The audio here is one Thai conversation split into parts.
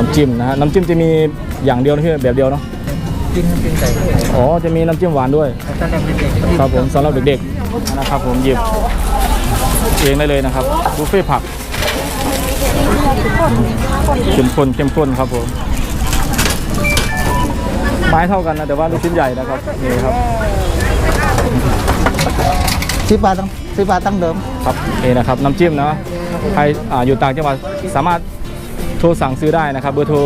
น้ำจิ้มนะฮะน้ำจิ้มจะมีอย่างเดียวนะพี่แบบเดียวเนาะกินกินใส่ไข่อ๋อจะมีน้ำจิ้มหวานด้วยถ้าเด็กๆครับผมสำหรับเด็กๆนะครับผมหยิบเองได้เลยนะครับบุฟเฟ่ต์ผักเข้มข้นเข้มข้นครับผมไม้เท่ากันนะแต่ว่าลูกชิ้นใหญ่นะครับนี่ครับสิบบาทตั้งสิบบาทตั้งเดิมครับนี่นะครับน้ำจิ้มนะใครอ่าอยู่ต่างจังหวัดสามารถ โทรสั่งซื้อได้นะครับ เบอร์โทร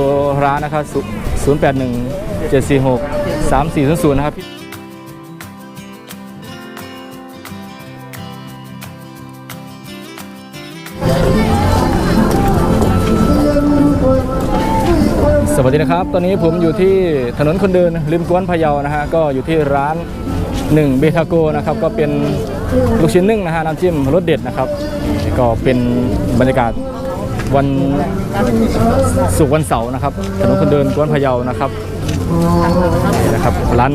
ร้านนะครับ 0 8 1 7 4 6 3 4 0 0 นะครับสวัสดีนะครับ ตอนนี้ผมอยู่ที่ถนนคนเดินริมกวนพะเยานะฮะ ก็อยู่ที่ร้านหนึ่งเบทาโกนะครับ ก็เป็นลูกชิ้นนึ่งนะฮะน้ำจิ้มรสเด็ดนะครับ ก็เป็นบรรยากาศ วันสุกร์วันเสาร์นะครับถนนคนเดินกวนพะเยานะครับนี่นะครับร้าน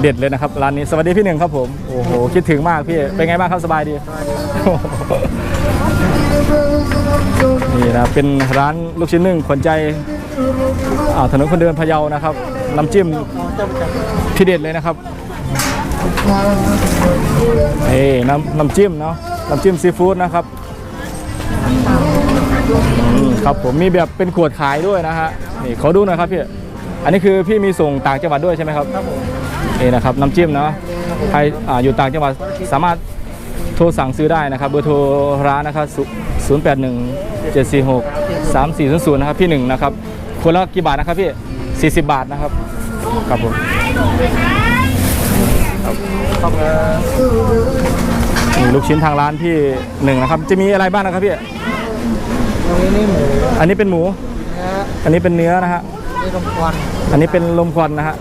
เด็ดเลยนะครับร้านนี้สวัสดีพี่หนึ่งครับผมโอ้โหคิดถึงมากพี่เป็นไงบ้างครับสบายดีนี่นะเป็นร้านลูกชิ้นนึ่งขวัญใจอ่าถนนคนเดินพะเยานะครับน้ำจิ้มที่เด็ดเลยนะครับเอ้น้ำน้ำจิ้มเนาะน้ำจิ้มซีฟู้ดนะครับ ครับผมมีแบบเป็นขวดขายด้วยนะฮะนี่ขอดูหน่อยครับพี่อันนี้คือพี่มีส่งต่างจังหวัดด้วยใช่ไหมครับครับผมนี่นะครับน้ำจิ้มเนาะใครอ่าอยู่ต่างจังหวัดสามารถโทรสั่งซื้อได้นะครับเบอร์โทรร้านนะครับ0 8 1 7 4 6 3 4 0 0นะครับพี่หนึ่งนะครับคนละกี่บาทนะครับพี่40 บาทนะครับครับผมขอบคุณนี่ลูกชิ้นทางร้านพี่หนึ่งนะครับ จะมีอะไรบ้างนะครับพี่ต รงนี้นี่หมูอันนี้เป็นหมูเนื้ออันนี้เป็นเนื้อนะฮะ นี่ลมควันอันนี้เป็นลมควันนะฮะ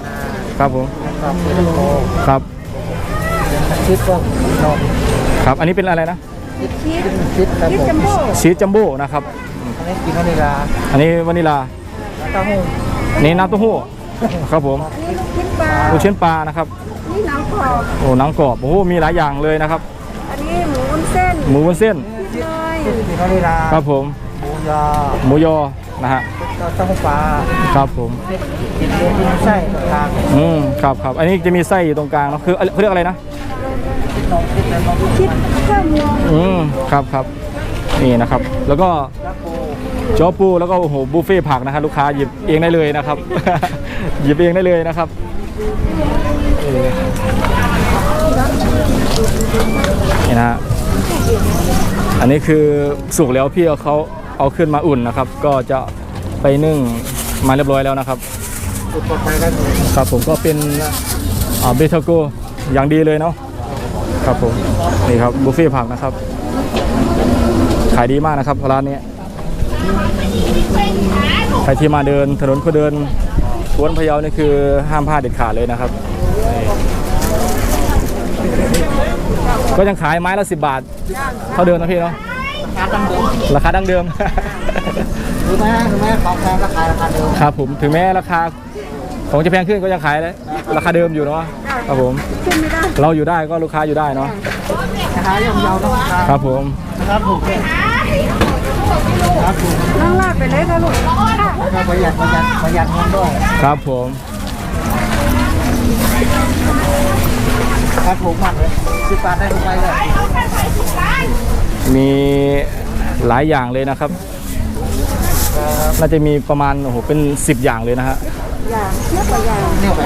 ครับผมครับนี่ลมโตครับชิดก็นมครับ อันนี้เป็นอะไรนะชิดชิดครับผมชีสจัมโบ้นะครับ อันนี้กินวานิลาอันนี้วานิลาเต้าหู้อันนี้น้ำเต้าหู้ ครับผมนี่ลูกชิ้นปลา ลูกชิ้นปลานะครับ นี่หนังกรอบ โอ้หนังกรอบ โอ้โหมีหลายอย่างเลยนะครับ อันนี้หมูวุ้นเส้นหมูวุ้นเส้น พริกเลยกินวานิลาครับผมหมู ยอหมูยอนะฮะเต้าหู้ปลาครับผมกินเนื้อกินไส้ต่างอืมครับครับอันนี้จะมีไส้อยู่ตรงกลางเนาะคือเขาเรียกอะไรนะๆชิดนมชิดอะไรนมคิดเครื่องนมอืมครับครับนี่นะครับ แล้วก็ยักษ์ปูจอปูแล้วก็โอ้โหบุฟเฟ่ต์ผักนะฮะลูกค้าหยิบเองได้เลยนะครับ หยิบเองได้เลยนะครับนี่นะฮะอันนี้คือสุกแล้วพี่เอาเขา เอาขึ้นมาอุ่นนะครับ ก็จะไปนึ่งมาเรียบร้อยแล้วนะครับปลอดภัยได้ครับผมก็เป็นเบทาโกอย่างดีเลยเนาะครับผมนี่ครับบุฟเฟ่ผักนะครับ ขายดีมากนะครับร้านนี้ใครที่มาเดินถนนคนเดินสวนพะเยานี่คือห้ามพลาดเด็ดขาดเลยนะครับ ก็ยังขายไม้ละสิบบาทเท่าเดิมนะพี่เนาะ ราคาตั้งเดิมราคาดั้งเดิมรู้ไหมรู้ไหมของแพงราคาราคาเดิมครับผมถึงแม้ราคาของจะแพงขึ้นก็ยังขายเลยราคาเดิมอยู่เนาะครับผม ขึ้นไม่ได้เราอยู่ได้ก็ลูกค้าอยู่ได้เนาะราคาย่อมเยาต้องราคาครับผมราคาถูกเลยราคาถูกนั่งลาดไปเลยค่ะลูกราคาประหยัดประหยัดประหยัดเงินด้วยครับผมราคาถูกมากเลยสิบบาทได้ทุกใบเลยมี หลายอย่างเลยนะครับ น่าจะมีประมาณโอ้โหเป็น 10 อย่างเลยนะฮะอย่างเทียบกับอย่างเนี่ยไป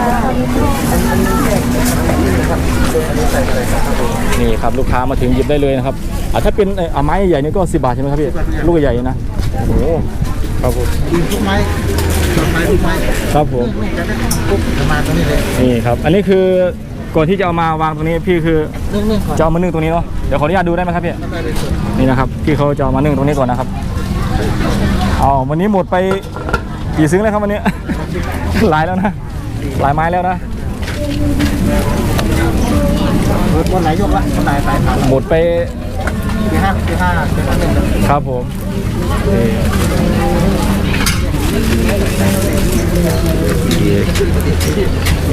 นี่ครับลูกค้ามาถึงหยิบได้เลยนะครับอะถ้าเป็นเอ่ออะไม้ใหญ่นี่ก็10บาทใช่ไหมครับพี่ลูกใหญ่ๆนะโอ้โหครับผมกินทุกไม้ทุกไม้ทุกไม้ครับผมจะได้ปุ๊บประมาณตรงนี้เลยนี่ครับ อันนี้คือ ก่อนที่จะเอามาวางตรงนี้พี่คือเรื่องเรื่องก่อนจะเอามานึ่งตรงนี้เนาะเดี๋ยวขออนุญาตดูได้ไหมครับพี่ได้เลยสุดนี่นะครับพี่เขาจะเอามานึ่งตรงนี้ก่อนนะครับเอาวันนี้หมดไปกี่ซึ้งแล้วครับวันนี้ หลายแล้วนะหลายไม้แล้วนะวันไหนยกละวันไหนสายผ่านหมดไปที่ห้าที่ห้าที่ห้าหนึ่งครับผม นี่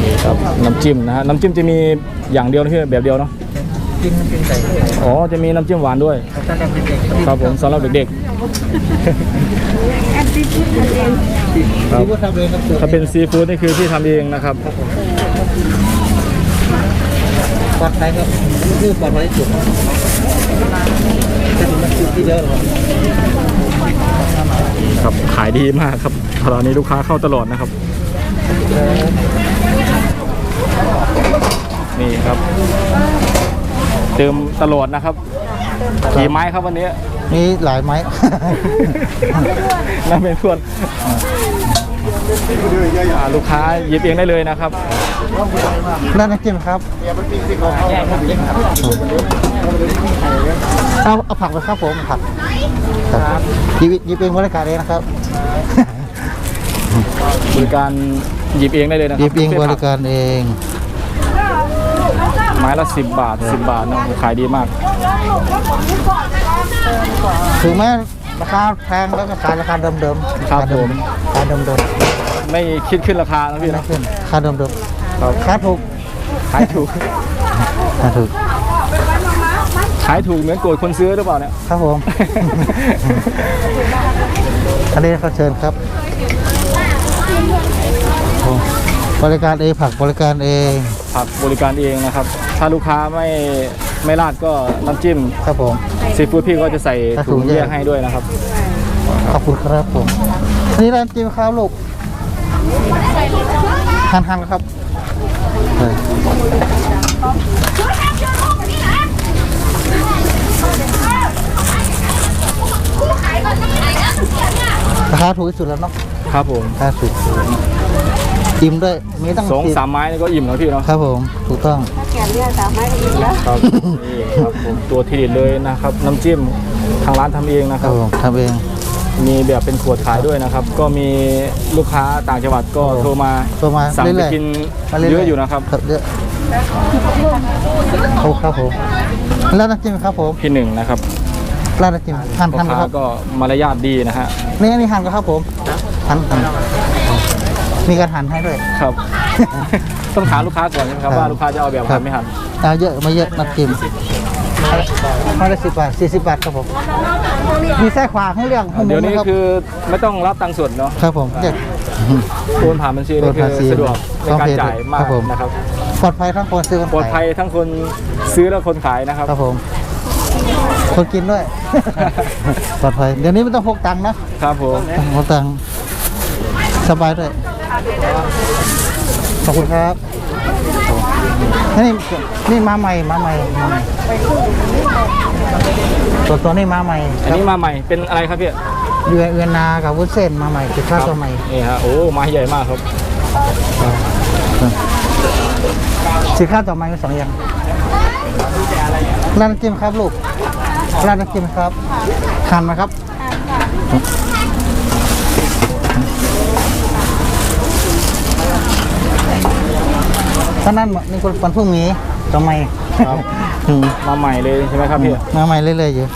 นี่ครับน้ำจิ้มนะฮะน้ำจิ้มจะมีอย่างเดียวนะพี่แบบเดียวเนาะกินกินใส่ไข่อ๋อจะมีน้ำจิ้มหวานด้วยถ้าเด็กเด็กครับผมสำหรับเด็กแอนติชิปกันเองที่ครับซีฟู้ดทำเองครับถ้าเป็นซีฟู้ดนี่คือพี่ทำเองนะครับปลอดภัยครับนี่ปลอดภัยที่สุดจะถึงมันคือที่เดียวหรอ ครับขายดีมากครับตอนนี้ลูกค้าเข้าตลอดนะครับ นี่ครับ เติมตลอดนะครับกี่ไม้ครับวันนี้ มีหลายไม้นั่นเป็นส่วนอ่า ลูกค้าหยิบเองได้เลยนะครับร้านน้ำจิ้มครับเอาเอาผักไปครับผมผักครับยิบยิบเองบริการเองนะครับบริการหยิบเองได้เลยนะครัยิบเองบริการเองไม้ละ10บาท10บาทนะขายดีมากถึงแม้ราคาแพงแล้วก็ขายราคาเดิมๆครับผมขายเดิม ไม่คิดขึ้นราคานะๆพี่ไม่นะขึ้นราคาเดิมครับๆขายถูกขายถูกขายถูกขายถูกเหมือนโกรธคนซื้อหรือเปล่าเนี่ยครับผมอันนี้เขาเชิญครับโอ้บริการเองผักบริการเองผักบริการเองนะครับ ถ้าลูกค้าไม่ไม่ราดก็น้ำจิ้มครับผมซีฟู้ดพี่ก็จะใส่ใส่ถุถุงงแยกแยกให้ด้วยนะครับขอบคุณครับผมอันนี้ร้านจิ้มข้าวลูก หันหันๆครับเออราคาถูกที่สุดแล้วเนาะครับผมราคาถูกอิ่มด้วยมีตั้งสองสามไม้นี่ก็อิ่มแล้วพี่เนาะครับผมถูกต้องถ้าแกนเรียกสามไม้ก็อิ่มแล้วครับนี่ครับผมตัวทีเด็ดเลยนะครับ น้ำจิ้มทางร้านทำเองนะคครัรับบผมทำเอง มีแบบเป็นขวดขายด้วยนะครับ ก็มีลูกค้าต่างจังหวัดก็โทรมาโทรมาสั่งไปเรื่อยๆกินมารื่ๆเยอะอยู่นะครับครับเยอะโอ้ครับผมแล้วน้ำจิ้มครับผมพี่หนึ่งนะครับร้านน้ำจิ้มหั่นพ่อหั่นค้าครับก็มารยาทดีนะฮะนี่นี่หั่นก็ครับผมหั่นหั่นมีการหั่นให้ด้วย ครับ ต้องถามลูกค้าก่อนใช่ไหมครับครับว่าลูกค้าจะเอาแบบครัหับ นไม่หันเอาเยอะมาเยอะน้ำจิ้ม มาละสิบบาทสี่สิบบาทครับผม มีไส้ขวาให้เรื่องให้หมูเดี๋ยวนี้ไหมรับคือไม่ต้องรับตังค์สดเนาะครับผมเด็ก โอนผ่านบัญชีนี่โอนคืผ่านอบัญชีสะดวกในการพร้อมเพย์จ่ายมาครักบผม นะครับปลอดภัยทั้งคนซื้อคนปลอดภัขายยทั้งคนซื้อและคนขายนะครับ ครับผมคนกินด้วย ปลอดภัยเดี๋ยวนี้ไม่ต้องพกตังค์นะครับผมพกตังค์สบายด้วยขอบคุณครับ นี่นี่มาใหม่มาใหม่มาใหม่ตัวตัวนี้มาใหม่อันนี้มาใหม่เป็นอะไรครับพี่เรือเอือนนากับวุ้นเส้นมาใหม่คือข้าวตัวใหม่นี่ฮะโอ้ไมาใหญ่มากครับสีข้าวตัวใหม่มีสองอย่างร้านน้ำจิ้มครับลูกร้านน้ำจิ้มครับทานไหมครับ ท่านั้นนี่คนปันพรุ่งนี้ทำไมครับ อืมมาใหม่เลยใช่ไหมครับพี่มาใหม่เรื่อยๆอยู่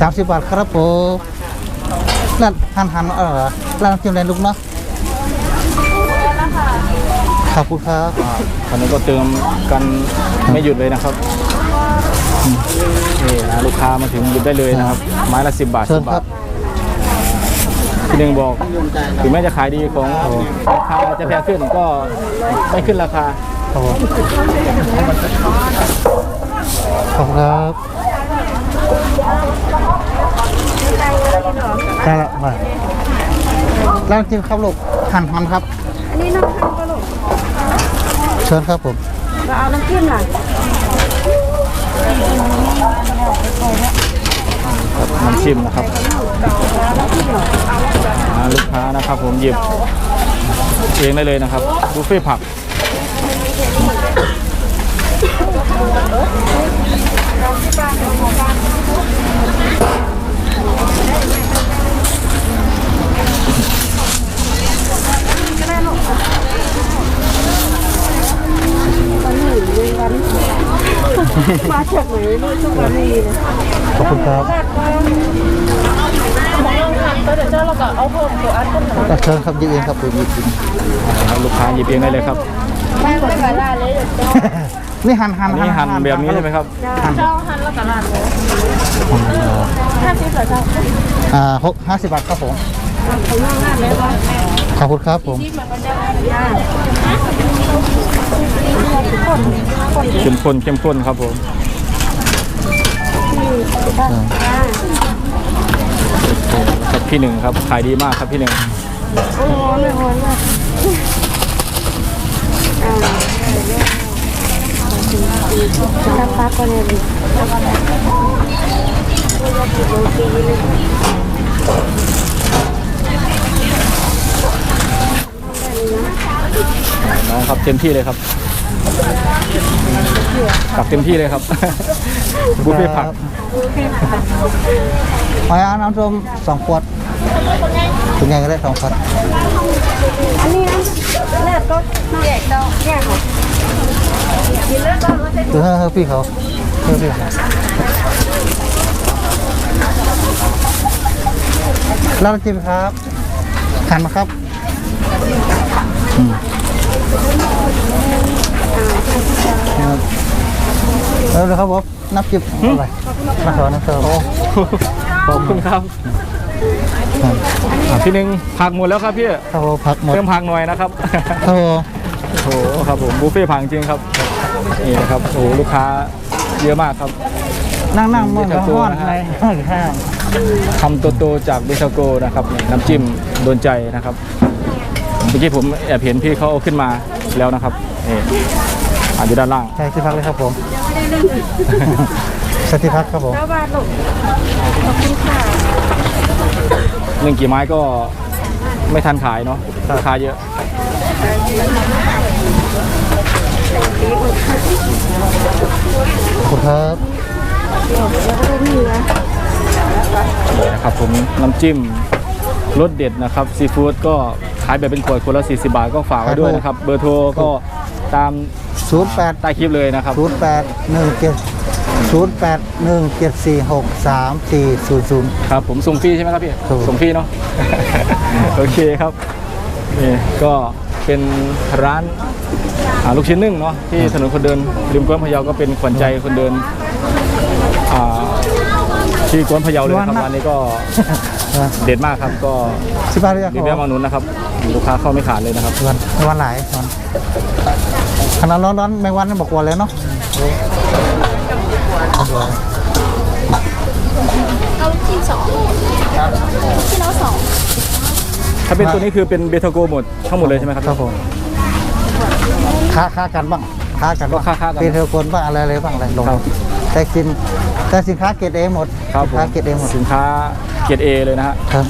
สามสิบบาทครับผมร้านหันหันๆเออร้านน้ำจิ้มอะไรลูกเนาะขอบคุณครับอ่าตอนนี้ก็เติมกันไม่หยุดเลยนะครับนี่นะลูกค้ามาถึงหยุดได้เลยนะครับ ไม้ละสิบบาทเชิสิญบคบารัทบ พี่หนึ่งบอกถึงแม้จะขายดีของราคาจะแพงขึ้นก็ไม่ขึ้นราคาครับผมขอบคุณครับได้ละมาร้านน้ำจิ้มครับลูกหันหันครับ อันนี้น้ำจิ้มก็ลูกเชิญครับผมเราเอาน้ำจิ้มล่ะ ครับน้ำชิมนะครับอ่าลูกค้านะครับผมหยิบเองได้เลยนะครับบุฟเฟ่ต์ผักมาจากไหนลูกทุกวันนี้เลยขอบคุณครับ เชิญครับหยิบเองครับผมหยิบเองนะครับลูกค้าหยิบเองได้เลยครับ ไม่กดไปล่าเลยเดี๋ยวเจ้านี่หั่นหั่นอันนี้หั่นแบบนี้ใช่ไหมครับหั่นเจ้าหันแล้วก็ร้านเลยห้าสิบเหรอเจ้าอ่าหกห้าสิบบาทครับผมเขาย่างหน้าเลยว่าขอบคุณครับผมที่มันก็จะย่างเข้มข้นเข้มข้นครับผมครับพี่หนึ่งครับขายดีมากครับพี่หนึ่ง โอ้โหเลยโอ้ยเลยอ่าจะปักกันเลยน้องครับเต็มที่เลยครับกลับเต็มที่เลยครับ บุฟเฟ่ต์ผักหอยน้ำส้มสองขวด ถึงไงก็ได้สองขวดอันนี้นะแรกก็แยกดอกแยกของกินแล้วก็ไม่ใช่คือพี่เขาให้พี่เขาแล้วน้ำจิ้มครับหันมาครับอืมครับแล้วเดี๋ยครับผมน้ำจิ้มอะไรมาขอน้ำเติมขอบคุณครับ อะพี่หนึ่งผักหมดแล้วครับพี่ครับผมผักหมดเติมผักหน่อยนะครับ ครับผมโอ้โหครับผมบุฟเฟ่ต์ผักจริงครับนี่นะครับโอ้โหลูกค้าเยอะมากครับ นั่งนั่งๆมันก็ห้อนในข้างคำโตๆจากเบชาโกนะครับนี่น้ำจิ้มโดนใจนะครับเมื่อกี้ผมแอบเห็นพี่เขาเอาขึ้นมาแล้วนะครับนี่อ่านอยู่ด้านล่าง ใช่ที่พักเลยครับผมใช่ที่พักครับผม หนึ่งกี่ไม้ก็ไม่ทันขายเนาะราคาเยอะขอบคุณครับนี่นะครับผมน้ำจิ้มรสเด็ดนะครับซีฟู้ดก็ขายแบบเป็นขวดคนละ 40 บาทก็ฝากไว้ด้วยนะครับ เบอร์โทรก็ตามศูนย์แปดใต้คลิปเลยนะครับศูนย์ แปดหนึ่งเจ็ดศูนย์แปดหนึ่งเจ็ดสี่หกสามสี่ศูนย์ศูนย์ครับผมส่งฟรีใช่ไหมครับพี่ครับผมส่งฟรีเนาะ โอเคครับนี่ก็เป็นร้านอ่าลูกชิ้นนึ่งเนาะที่ถนนคนเดินริมกวนพะเยาก็เป็นขวัญใจคนเดินอ่าที่กวนพะเยาเลยนะครับร้านนี้ก็เด็ดมากครับก็สิบบาทเลยครับรีบแวะมาหนุนนะครับลูกค้าเข้าไม่ขาดเลยนะครับ วันวันหลายวันขนาดร้อนร้อนๆแมงวันนี่บอกว่าเลยเนาะ เอาลูกชิ้นสองชิ้นละสองถ้าเป็นตัวนี้คือเป็นเบทาโกหมดทั้งหมดเลยใช่ไหมครับครับผมค้าค้ากันบ้างค้ากันก็ค้าๆกันตีเทอร์โกนบ้างอะไรอะไรบ้างอะไรลงครับแต่กินแต่สินค้าเกรดเอหมดครับผสินค้ามเกรดเอหมดสินค้าเกรดเอเลยนะฮะครับ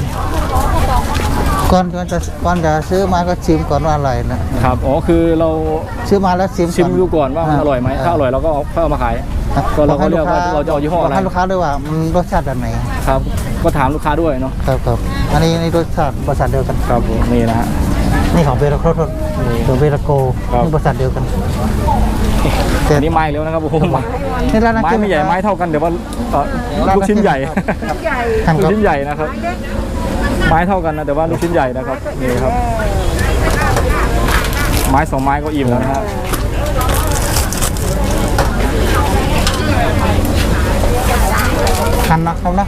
ก่อนก่อนจะก่อนจะซื้อมาก็ชิมก่อนว่าอร่อยนะครับอ๋อคือเราซื้อมาแล้วชิมชิมดูก่อนว่ามันอร่อยไหมถ้าอร่อยเราก็เอาค่อยเอามาขาย ก็เราก็เลือกว่าเราจะเอายี่ห้ออะไรให้ลูกค้าด้วยว่ามันรสชาติแบบไหน ครับ ก็ถามลูกค้าด้วยเนาะครับครับอันนี้นี่รสชาติบริษัทเดียวกัน ครับผมนี่นะฮะ นี่ของเบรโครสของเบรโกครับ นี่บริษัทเดียวกันแต่อันนี้ไม้แล้วนะครับโอ้โหไม้นี่ร้านน้ำไม้จิ้มไม่ใหญ่ไม้เท่ากันเดี๋ยวว่าเอ่อร้านลูกชิ้นใหญ่ครับใหญ่ท่านลูคกรับชิ้นใหญ่นะครับ ไม้เท่ากันนะแต่ว่าลูกชิ้นใหญ่นะครับนี่ครับ ไม้สองไม้ก็อิ่มแล้วนะฮะ ทันนะครับนะ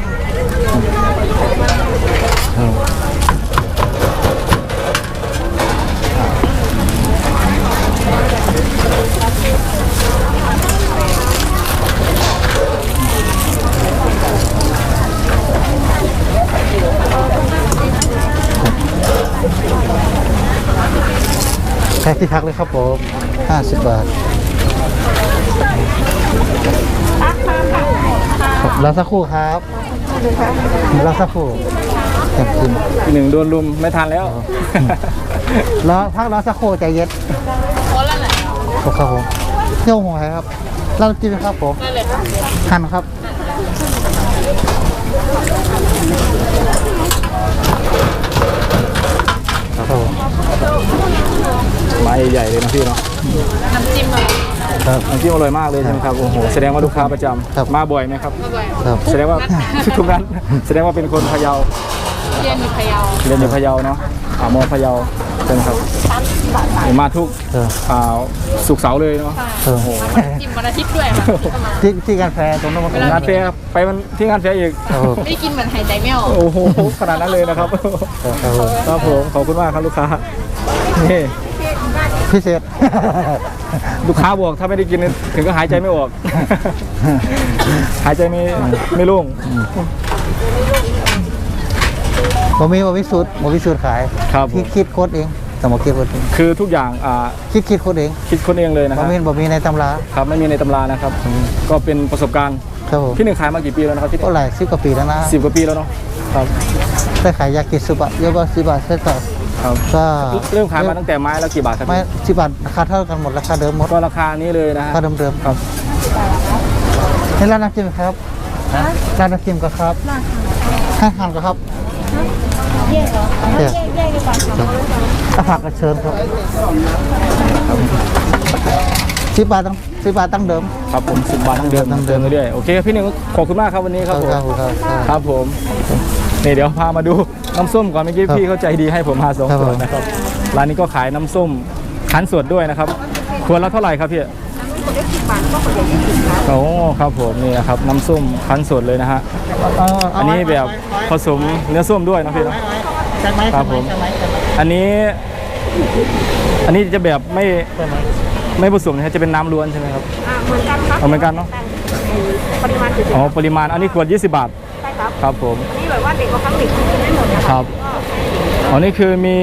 แค่ที่พักเลยครับผม 50 บาท รับรอสักครู่ครับรอสักครู่เต็มขึ้นอีกหนึ่งโดนลุมไม่ทันแล้วรอพักรอสักครู่ใจเย็นโอ้แล้วไหนครับผมเที่ยวหัวครับเราจิ้มครับผมหั่นครับครับผมไม้ใหญ่ๆเลยนะพี่เนาะ ครับ น้ำจิ้มอร่อยมากเลยใช่ไหมครับโอ้โหแสดงว่าลูกค้าประจครับำมาบ่อยไหมครับครับ แสดงว่า ทุกนั้นแสดงว่าเป็นคนพะเยาเรียนอยู่พะเยาเรียนอยู่พะเยาเนาะอ่ามอพะเยาใช่ไหมครับมาทุกเอออ่าสุกร์เสาร์เลยเนาะเออจิ้มวันอาทิตย์ด้วยค่ะที่ที่การแฟตรงนั้นมันก็งานแฟร์ไปมันที่งานแฟร์อีกเออได้กินเหมือนหายใจไม่ออกโอ้โหขนาดนั้นเลยนะครับเออเออครับผมขอบคุณมากครับลูกค้านี่ พิเศษ ลูกค้าบอกถ้าไม่ได้กินถึงก็หายใจไม่ออก หายใจไม่ไม่โล่งบ่มีบ่มีสูตรบ่มีสูตรขายครับผคิดมคิดโค้ดเองสมองคิดโค้ดเองคือทุกอย่างอ่าคิดคิดโค้ดเองคิดคนเองเลยนะคบ่รับมีบ่มีในตำราครับไม่มีในตำรานะครับ ก็เป็นประสบการณ์ครับผมพี่หนึ่งขายมากี่ปีแล้วนะครับที่ก็หลายสิบกว่าปีแล้วนะสิบกว่าปีแล้วเนาะครับ ได้ขายยากิสุบะเยอะกว่าสิบบาทใช่ครับ ครับก็เริ่มขายมาตั้งแต่ไม้แล้วกี่บาทครับไม่สิบบาทราคาเท่ากันหมดราคาเดิมหมดก็ราคานี้เลยนะฮะราคาเดิมๆครับนี่ร้านน้ำจิ้มครับร้านน้ำจิ้มก็ครับให้ทานก็ครับแยกเหรอแยกแยกดีกว่าค่ะถ้าผักก็เชิญครับสิบบาทตั้งสิบบาทตั้งเดิมครับผมสิบบาททั้งเดือนทั้งเดืเดิอนนเรื่อยๆโอเคพี่หนึ่งขอบคุณมากครับวันนี้ครับผมครับครับครับครับผม นี่เดี๋ยวพามาดูน้ำส้มก่อนเมื่อกี้ครับพี่เขาใจดีให้ผมมาสองครับขวดผมนะครับร้านนี้ก็ขายน้ำส้มคั้นสดด้วยนะครับขวดละเท่าไหร่ครับพี่โอ้ครับผมนี่นะครับน้ำส้มคั้นสดเลยนะฮะเเาอันนี้แบบผสมเนื้อส้มด้วยนะพี่เนอะใช่ไหมครับผมใช่ไหใช่ไหมอันนี้อันนี้จะแบบไม่ใช่ไหมไม่ผสมนะฮะจะเป็นน้ำล้วนใช่ไหมครับอ่าเหมือนกันครับเอาเหมือนกันเนาะปริมาณคืออ๋อปริมาณอันนี้ขวด 20 บาทใช่ ครับครับผมนี่แบบว่าเด็กบางครั้งเด็กกินไม่หมดนะคครัรับบอ๋อนี่คือมี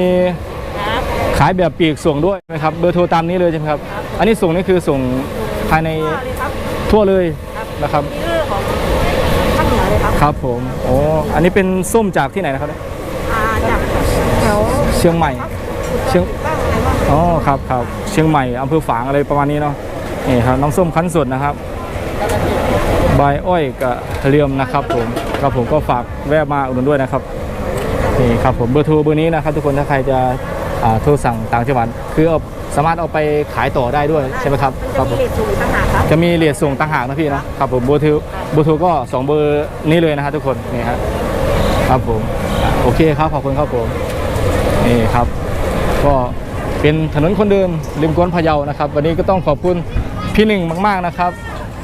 ขายแบบปีกส่งด้วยใช่ไหมครับเบอร์โทรตามนี้เลยใช่ไหมครับ อันนี้ส่งนี่คือส่งภายในเลยครับทั่วเลยนะครับนี่เรื่องของภาคเหนือเลยครับครับผมโอ้อันนี้เป็นส้มจากที่ไหนนะครับเนี่ยอ่าจากแถวเชียงใหม่ เชียงบ้างอะไรบ้างอ๋อครับครับเชียงใหม่อำเภอฝางอะไรประมาณนี้เนาะนี่ครับน้ำส้มคั้นสดนะครับ ใบอ้อยกับเลียมนะครับผม ครับผมก็ฝากแวะมาอุดหนุนด้วยนะครับนี่ครับผมเบอร์โทรเบอร์นี้นะครับ ทุกคนถ้าใครจะอ่าโทรสั่งต่างจังหวัดคือเอาสามารถเอาไปขายต่อได้ด้วยใช่ไหมครับคจะรับผมีม เลทสูงต่างหากครับ จะมีเหรียญส่งต่างหากนะพี่เนาะครับผมเบอร์โทรเบอร์โทรก็สองเบอร์นี้เลยนะครับทุกคนนี่ครับครับผมโอเคครับขอบคุณครับผมนี่ครับ ก็เป็นถนนคนเดินริมกวนพะเยานะครับ วันนี้ก็ต้องขอบคุณพี่หนึ่งมาก ๆนะครับ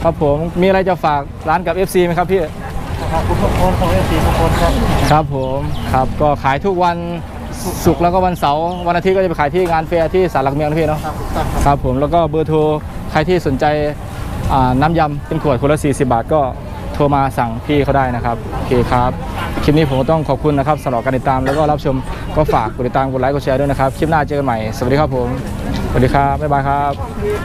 ครับผมมีอะไรจะฝากร้านกับ FC ไหมครับพี่ ขอบคุณทุกคนขอบคุณสีทุกคนครับครับผมครับก็ขายทุกวันศุกร์แล้วก็วันเสาร์วันอาทิตย์ก็จะไปขายที่งานเฟร์ที่สารหลักเมืองนะพี่เนาะครับถูกต้องครับครับผมแล้วก็เบอร์โทรใครที่สนใจอ่าน้ำยำเป็นขวดคนละ40 บาทก็โทรมาสั่งพี่เขาได้นะครับโอเคครับคลิปนี้ผมก็ต้องขอบคุณนะครับสำหรับการติดตามแล้วก็รับชมก็ฝากกดติดตามกดไลค์กดแชร์ด้วยนะครับคลิปหน้าเจอกันใหม่สวัสดีครับผมสวัสดีครับบ๊ายบายครับ